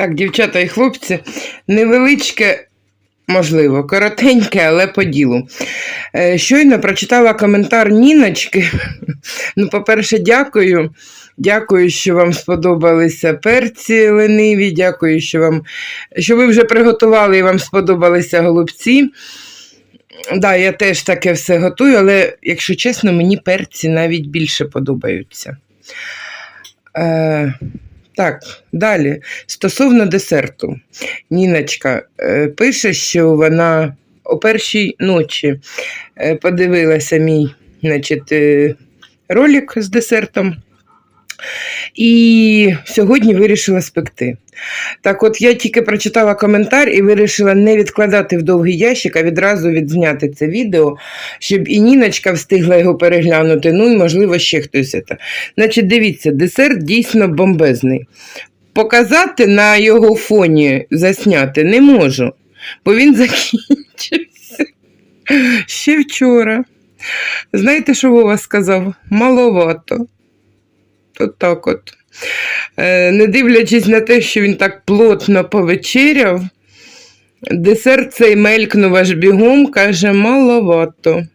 Так, дівчата і хлопці, невеличке, можливо, коротеньке, але по ділу. Е, Щойно прочитала коментар Ніночки. Ну, по-перше, дякую. Дякую, що вам сподобалися перці лениві. Дякую, що вам що ви вже приготували і вам сподобалися голубці. Да, я теж таке все готую, але, якщо чесно, мені перці навіть більше подобаються. Е, так, далі. Стосовно десерту, Ніночка е, пише, що вона о першій ночі е, подивилася мій значить, е, ролик з десертом. І сьогодні вирішила спекти. Так от я тільки прочитала коментар і вирішила не відкладати в довгий ящик, а відразу відзняти це відео, щоб і Ніночка встигла його переглянути, ну і, можливо, ще хтось. це. Значить, дивіться, десерт дійсно бомбезний. Показати на його фоні засняти не можу, бо він закінчився ще вчора. Знаєте, що Вова сказав? Маловато. От так от. Е, Не дивлячись на те, що він так плотно повечеряв, десерт цей мелькнув аж бігом, каже, маловато.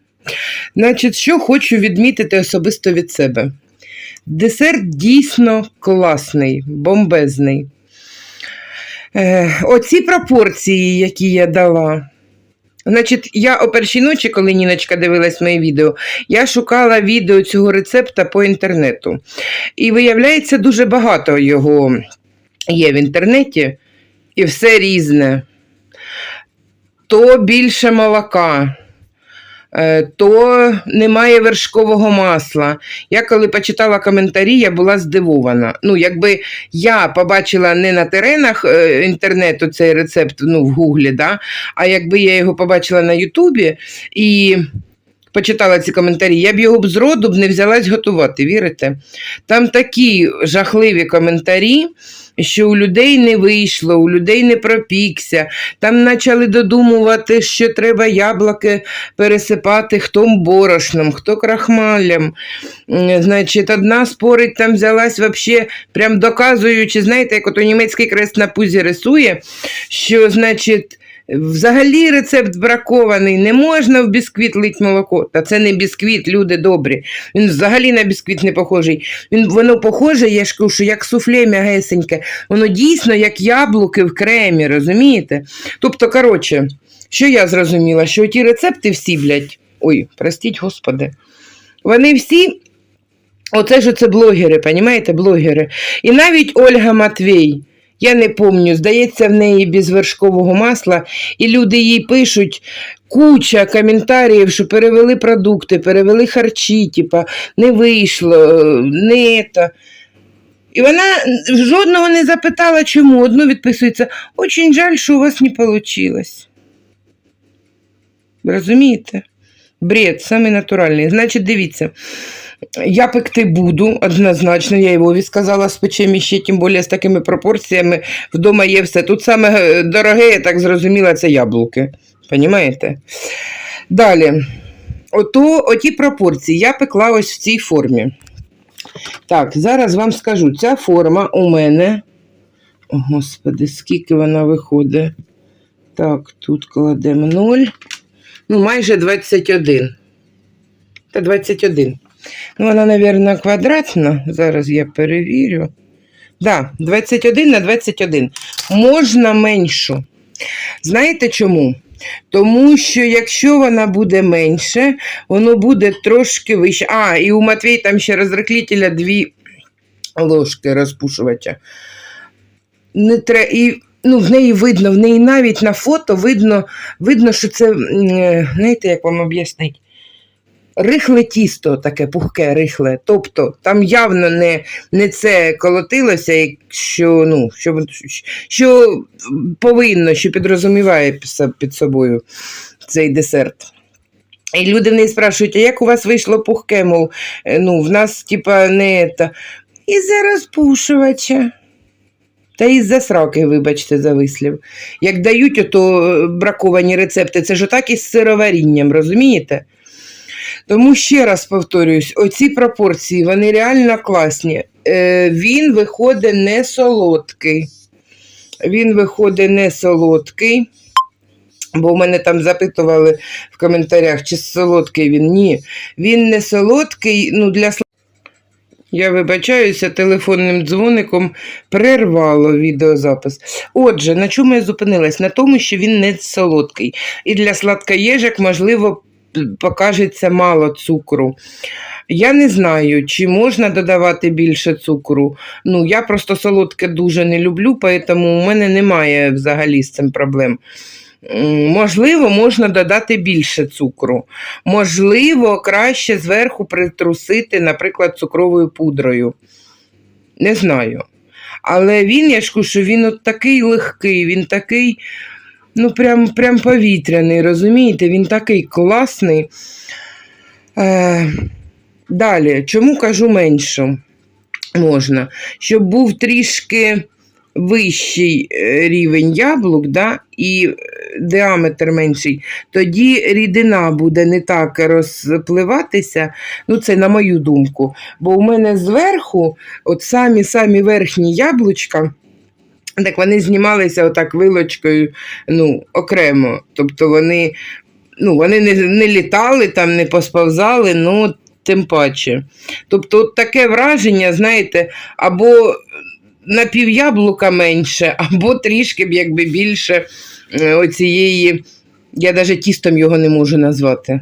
Значить, що хочу відмітити особисто від себе. Десерт дійсно класний, бомбезний. Е, Оці пропорції, які я дала. Значить, я о першій ночі, коли Ніночка дивилась моє відео, я шукала відео цього рецепта по інтернету. І виявляється, дуже багато його є в інтернеті, і все різне. То більше молока, то немає вершкового масла. Я коли почитала коментарі, я була здивована. Ну, якби я побачила не на теренах е, інтернету цей рецепт ну, в Гуглі, да, а якби я його побачила на Ютубі і почитала ці коментарі, я б його б зроду б не взялась готувати, вірите? Там такі жахливі коментарі. Що у людей не вийшло, у людей не пропікся. Там почали додумувати, що треба яблуки пересипати хто борошном, хто крахмалем. Значить, одна спорить там взялась вообще, прям доказуючи, знаєте, як ото німецький крест на пузі рисує, що, значить, Взагалі рецепт бракований, не можна в бісквіт лить молоко. Та це не бісквіт, люди добрі. Він взагалі на бісквіт не похожий. Він, воно похоже, я ж кажу, що як суфле м'ягесеньке. Воно дійсно як яблуки в кремі, розумієте? Тобто, коротше, що я зрозуміла, що ті рецепти всі, блядь, ой, простіть, господи, вони всі. Оце ж оце блогери, понімаєте, блогери. І навіть Ольга Матвій. Я не помню, здається, в неї без вершкового масла, і люди їй пишуть куча коментарів, що перевели продукти, перевели харчі, типа, не вийшло, не то. І вона жодного не запитала, чому. Одну відписується, очень жаль, що у вас не вийшло. Розумієте? Бред, самий натуральний. Значить, дивіться. Я пекти буду однозначно, я Вові сказала, спечем іще, тим більше з такими пропорціями. Вдома є все. Тут саме е, дороге, я так зрозуміла, це яблуки. Понімаєте? Далі, Ото, оті пропорції я пекла ось в цій формі. Так, зараз вам скажу, ця форма у мене. О, Господи, скільки вона виходить. Так, тут кладемо 0. Ну, майже 21. Та 21. Ну, вона, мабуть, квадратна. Зараз я перевірю. Да, 21 на 21. Можна меншу. Знаєте чому? Тому що якщо вона буде менше, воно буде трошки вище. А, і у Матвій там ще розреклітеля дві ложки розпушувача. Не тре... і, ну, в неї видно, в неї навіть на фото видно, видно що це, знаєте, як вам об'яснити? Рихле тісто таке пухке, рихле. Тобто там явно не, не це колотилося, як що, ну, що, що повинно, що підрозуміває під- собою цей десерт. І люди в неї спрашують, а як у вас вийшло пухке, мов, е, ну, в нас, типа, не це. І за розпушувача. Та із за сраки, вибачте, за вислів. Як дають ото е, браковані рецепти, це ж отак із сироварінням, розумієте? Тому ще раз повторююсь, оці пропорції, вони реально класні. Е, він виходить не солодкий. Він виходить не солодкий. Бо в мене там запитували в коментарях, чи солодкий він. Ні. Він не солодкий, ну для я вибачаюся, телефонним дзвоником перервало відеозапис. Отже, на чому я зупинилась? На тому, що він не солодкий. І для сладкоєжок, можливо, покажеться мало цукру. Я не знаю, чи можна додавати більше цукру. Ну, я просто солодке дуже не люблю, тому у мене немає взагалі з цим проблем. Можливо, можна додати більше цукру. Можливо, краще зверху притрусити, наприклад, цукровою пудрою. Не знаю. Але він, я ж кажу, що він от такий легкий, він такий, ну, прям, прям повітряний, розумієте? Він такий класний. Е, далі, чому кажу меншу можна? Щоб був трішки вищий е, рівень яблук, да, і е, діаметр менший, тоді рідина буде не так розпливатися. Ну, це на мою думку. Бо у мене зверху, от самі самі верхні яблучка. Так вони знімалися отак вилочкою ну, окремо. Тобто вони, ну, вони не, не літали, там, не посповзали, ну, тим паче. Тобто, от таке враження, знаєте, або на пів яблука менше, або трішки б якби більше е, оцієї, я навіть тістом його не можу назвати.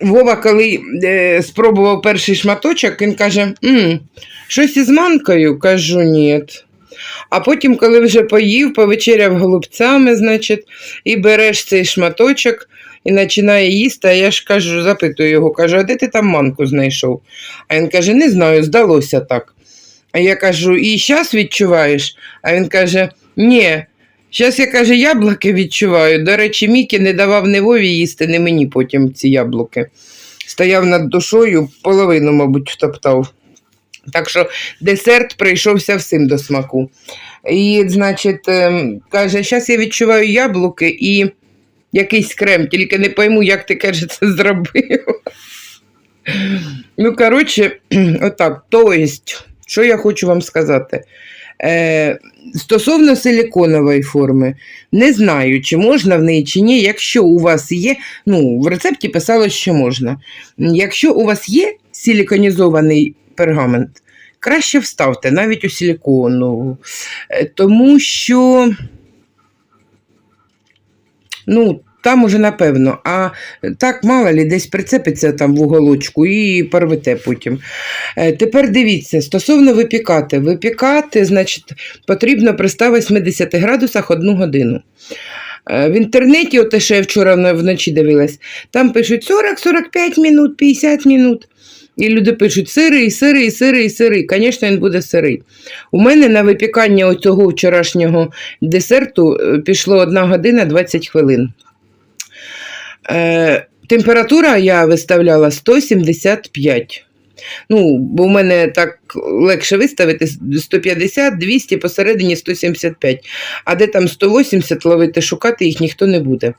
Вова, коли е, спробував перший шматочок, він каже: М, щось із манкою? Кажу, ні. А потім, коли вже поїв, повечеряв голубцями, значить, і береш цей шматочок і починає їсти, а я ж кажу, запитую його, кажу, а де ти там манку знайшов? А він каже, не знаю, здалося так. А я кажу, і зараз відчуваєш? А він каже, ні. Зараз я каже, яблуки відчуваю. До речі, Мікі не давав не Вові їсти, не мені потім ці яблуки. Стояв над душою, половину, мабуть, втоптав. Так що десерт прийшовся всім до смаку. І, значить, ем, каже, зараз я відчуваю яблуки і якийсь крем, тільки не пойму, як ти каже, це зробив. Ну, коротше, отак. Тобто, що я хочу вам сказати? Е, стосовно силіконової форми, не знаю, чи можна в неї, чи ні. Якщо у вас є, ну, в рецепті писало, що можна. Якщо у вас є силіконізований пергамент, краще вставте навіть у силікону. Е, Тому що, ну, там уже напевно, а так мало лі десь прицепиться там в уголочку і порвете потім. Е, Тепер дивіться, стосовно випікати. Випікати, значить, потрібно при 180 градусах одну годину. Е, В інтернеті, от що я вчора вночі дивилась, там пишуть 40-45 минут, 50 минут. І люди пишуть сирий, сирий, сирий, сирий. Звісно, він буде сирий. У мене на випікання оцього вчорашнього десерту е, пішло 1 година 20 хвилин. Е, температура я виставляла 175. Ну, бо в мене так легше виставити 150, 200, посередині 175. А де там 180 ловити, шукати їх ніхто не буде.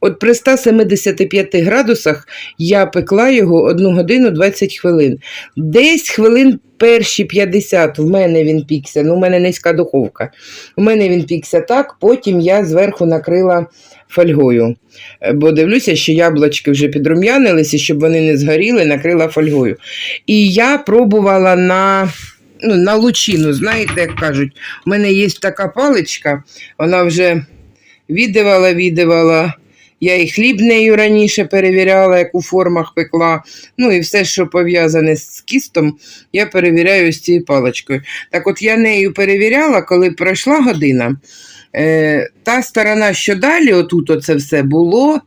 От при 175 градусах я пекла його 1 годину 20 хвилин. Десь хвилин перші 50 в мене він пікся. Ну, у мене низька духовка. У мене він пікся так, потім я зверху накрила фольгою. Е, Бо дивлюся, що яблучки вже підрум'янилися, щоб вони не згоріли, накрила фольгою. І я пробувала на, ну, на лучину, знаєте, як кажуть, у мене є така паличка, вона вже віддавала, віддавала. Я і хліб нею раніше перевіряла, як у формах пекла. Ну і все, що пов'язане з кістом, я перевіряю з цією паличкою. Так от я нею перевіряла, коли пройшла година. Е, та сторона, що далі, отут оце все було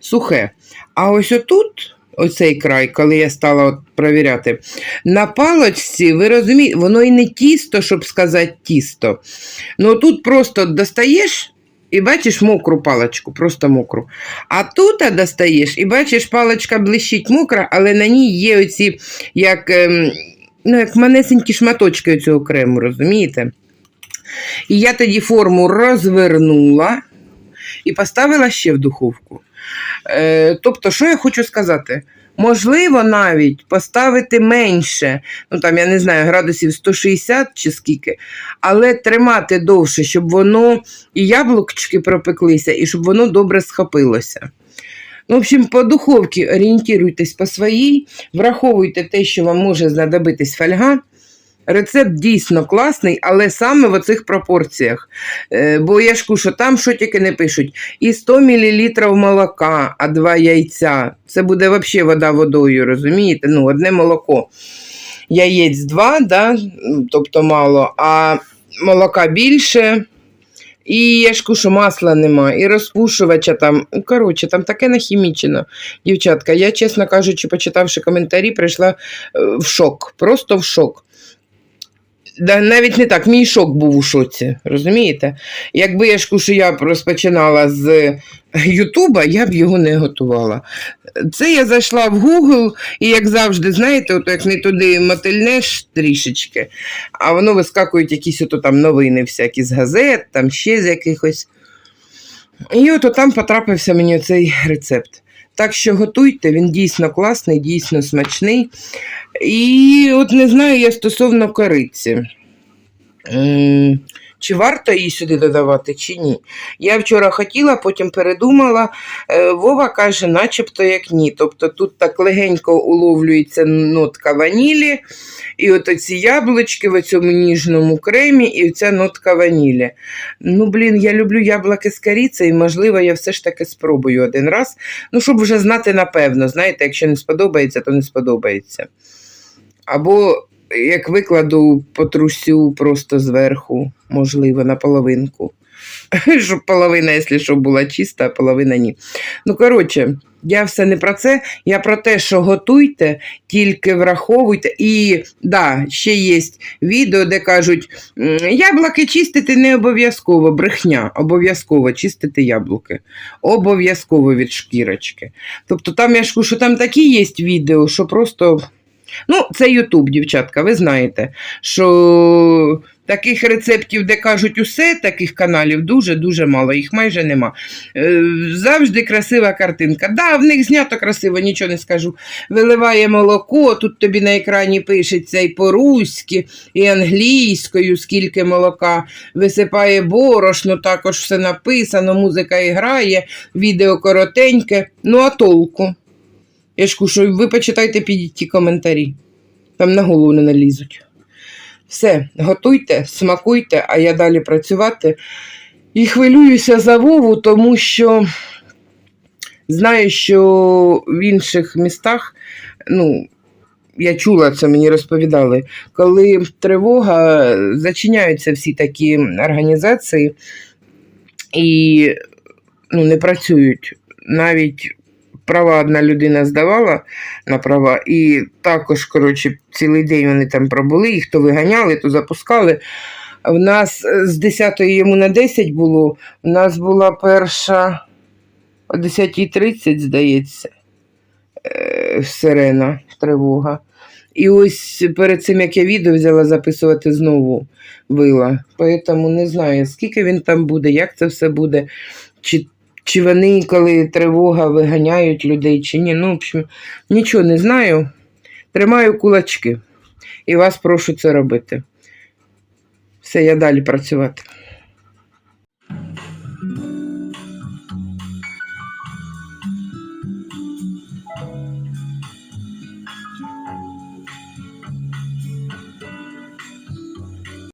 сухе. А ось отут, оцей край, коли я стала от провіряти, на палочці, ви розумієте, воно і не тісто, щоб сказати тісто. Ну тут просто достаєш. І бачиш мокру паличку, просто мокру. А тут достаєш і бачиш, паличка блищить мокра, але на ній є оці як ем, ну, як манесенькі шматочки цього крему, розумієте? І я тоді форму розвернула і поставила ще в духовку. Е, тобто, що я хочу сказати? Можливо, навіть поставити менше, ну там, я не знаю, градусів 160 чи скільки, але тримати довше, щоб воно і яблучки пропеклися, і щоб воно добре схопилося. Ну, в общем, по духовці орієнтуйтесь по своїй, враховуйте те, що вам може знадобитись фольга. Рецепт дійсно класний, але саме в оцих пропорціях. Е, бо я ж кушу, там що тільки не пишуть. І 100 мл молока, а два яйця. Це буде взагалі вода водою, розумієте? Ну, одне молоко. Яєць два, да? тобто мало, а молока більше. І я ж кушу, масла нема, і розпушувача там. Ну, Коротше, там таке нахімічено. Дівчатка, я, чесно кажучи, почитавши коментарі, прийшла е, в шок. Просто в шок. Навіть не так, мій шок був у шоці, розумієте? Якби я ж я розпочинала з Ютуба, я б його не готувала. Це я зайшла в Google, і як завжди, знаєте, от як не туди мотильнеш трішечки, а воно вискакують якісь ото там новини всякі з газет, там ще з якихось. І от там потрапився мені цей рецепт. Так що готуйте, він дійсно класний, дійсно смачний. І от не знаю я стосовно кориці. Чи варто її сюди додавати, чи ні? Я вчора хотіла, потім передумала. Е, Вова каже, начебто як ні. Тобто тут так легенько уловлюється нотка ванілі, і от ці яблучки в цьому ніжному кремі, і ця нотка ванілі. Ну, блін, я люблю яблуки з корицею, і, можливо, я все ж таки спробую один раз. Ну, щоб вже знати напевно. Знаєте, якщо не сподобається, то не сподобається. Або як викладу потрусю просто зверху, можливо, на половинку. Щоб половина, якщо що, була чиста, а половина ні. Ну, коротше, я все не про це. Я про те, що готуйте, тільки враховуйте. І да, ще є відео, де кажуть, яблуки чистити не обов'язково, брехня, обов'язково чистити яблуки. Обов'язково від шкірочки. Тобто там я ж що там такі є відео, що просто. Ну, це Ютуб, дівчатка, ви знаєте, що таких рецептів, де кажуть усе, таких каналів дуже-дуже мало, їх майже нема. Е, Завжди красива картинка. Да, в них знято красиво, нічого не скажу. Виливає молоко, тут тобі на екрані пишеться і по-руськи, і англійською, скільки молока, висипає борошно, також все написано, музика і грає, відео коротеньке. Ну, а толку? Я ж кушу, ви почитайте під ті коментарі. Там на голову не налізуть. Все, готуйте, смакуйте, а я далі працювати. І хвилююся за Вову, тому що знаю, що в інших містах, ну, я чула це, мені розповідали, коли тривога, зачиняються всі такі організації і ну, не працюють. Навіть права одна людина здавала на права, і також, коротше, цілий день вони там пробули, їх то виганяли, то запускали. В нас е, з 10 йому на 10 було, у нас була перша о 10.30, здається, е, сирена, тривога. І ось перед цим, як я відео взяла записувати знову вила. Тому не знаю, скільки він там буде, як це все буде. Чи чи вони, коли тривога, виганяють людей, чи ні. Ну, в общем, нічого не знаю. Тримаю кулачки. І вас прошу це робити. Все, я далі працювати.